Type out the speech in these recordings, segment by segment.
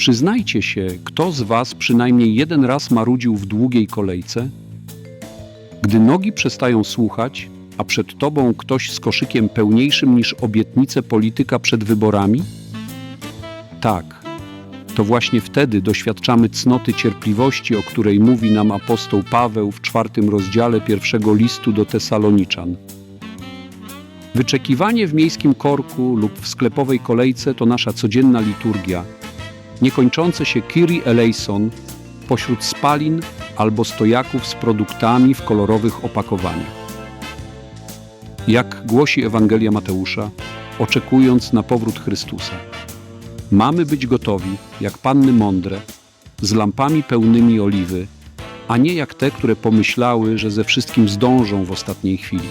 Przyznajcie się, kto z Was przynajmniej jeden raz marudził w długiej kolejce? Gdy nogi przestają słuchać, a przed Tobą ktoś z koszykiem pełniejszym niż obietnice polityka przed wyborami? Tak, to właśnie wtedy doświadczamy cnoty cierpliwości, o której mówi nam apostoł Paweł w czwartym rozdziale pierwszego listu do Tesaloniczan. Wyczekiwanie w miejskim korku lub w sklepowej kolejce to nasza codzienna liturgia, niekończące się Kiri eleison pośród spalin albo stojaków z produktami w kolorowych opakowaniach. Jak głosi Ewangelia Mateusza, oczekując na powrót Chrystusa. Mamy być gotowi, jak panny mądre, z lampami pełnymi oliwy, a nie jak te, które pomyślały, że ze wszystkim zdążą w ostatniej chwili.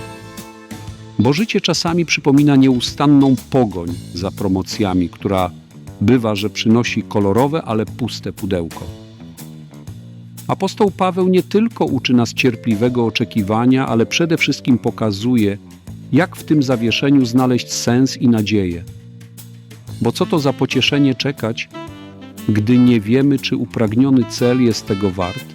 Bo życie czasami przypomina nieustanną pogoń za promocjami, która bywa, że przynosi kolorowe, ale puste pudełko. Apostoł Paweł nie tylko uczy nas cierpliwego oczekiwania, ale przede wszystkim pokazuje, jak w tym zawieszeniu znaleźć sens i nadzieję. Bo co to za pocieszenie czekać, gdy nie wiemy, czy upragniony cel jest tego wart?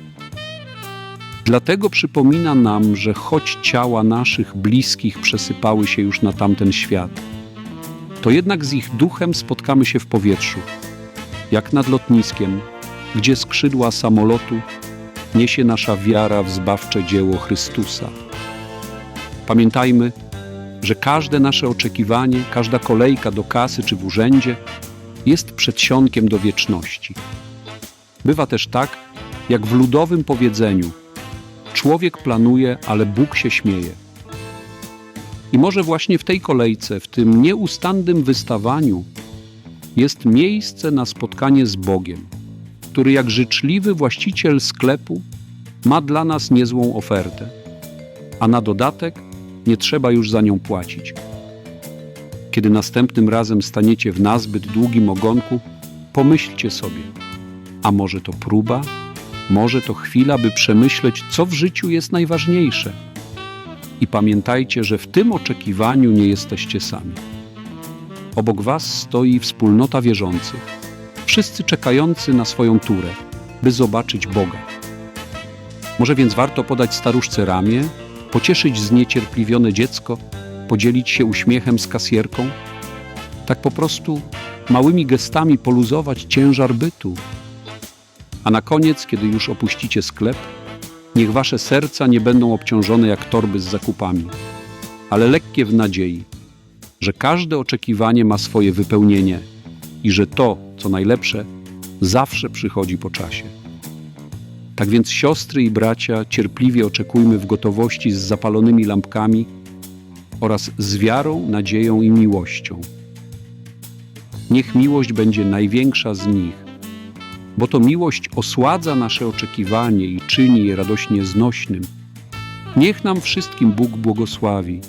Dlatego przypomina nam, że choć ciała naszych bliskich przesypały się już na tamten świat, to jednak z ich duchem spotkamy się w powietrzu, jak nad lotniskiem, gdzie skrzydła samolotu niesie nasza wiara w zbawcze dzieło Chrystusa. Pamiętajmy, że każde nasze oczekiwanie, każda kolejka do kasy czy w urzędzie jest przedsionkiem do wieczności. Bywa też tak, jak w ludowym powiedzeniu: człowiek planuje, ale Bóg się śmieje. I może właśnie w tej kolejce, w tym nieustannym wystawaniu, jest miejsce na spotkanie z Bogiem, który jak życzliwy właściciel sklepu ma dla nas niezłą ofertę, a na dodatek nie trzeba już za nią płacić. Kiedy następnym razem staniecie w nazbyt długim ogonku, pomyślcie sobie, a może to próba, może to chwila, by przemyśleć, co w życiu jest najważniejsze. I pamiętajcie, że w tym oczekiwaniu nie jesteście sami. Obok Was stoi wspólnota wierzących, wszyscy czekający na swoją turę, by zobaczyć Boga. Może więc warto podać staruszce ramię, pocieszyć zniecierpliwione dziecko, podzielić się uśmiechem z kasjerką, tak po prostu małymi gestami poluzować ciężar bytu. A na koniec, kiedy już opuścicie sklep, niech wasze serca nie będą obciążone jak torby z zakupami, ale lekkie w nadziei, że każde oczekiwanie ma swoje wypełnienie i że to, co najlepsze, zawsze przychodzi po czasie. Tak więc, siostry i bracia, cierpliwie oczekujmy w gotowości z zapalonymi lampkami oraz z wiarą, nadzieją i miłością. Niech miłość będzie największa z nich, bo to miłość osładza nasze oczekiwanie i czyni je radośnie znośnym. Niech nam wszystkim Bóg błogosławi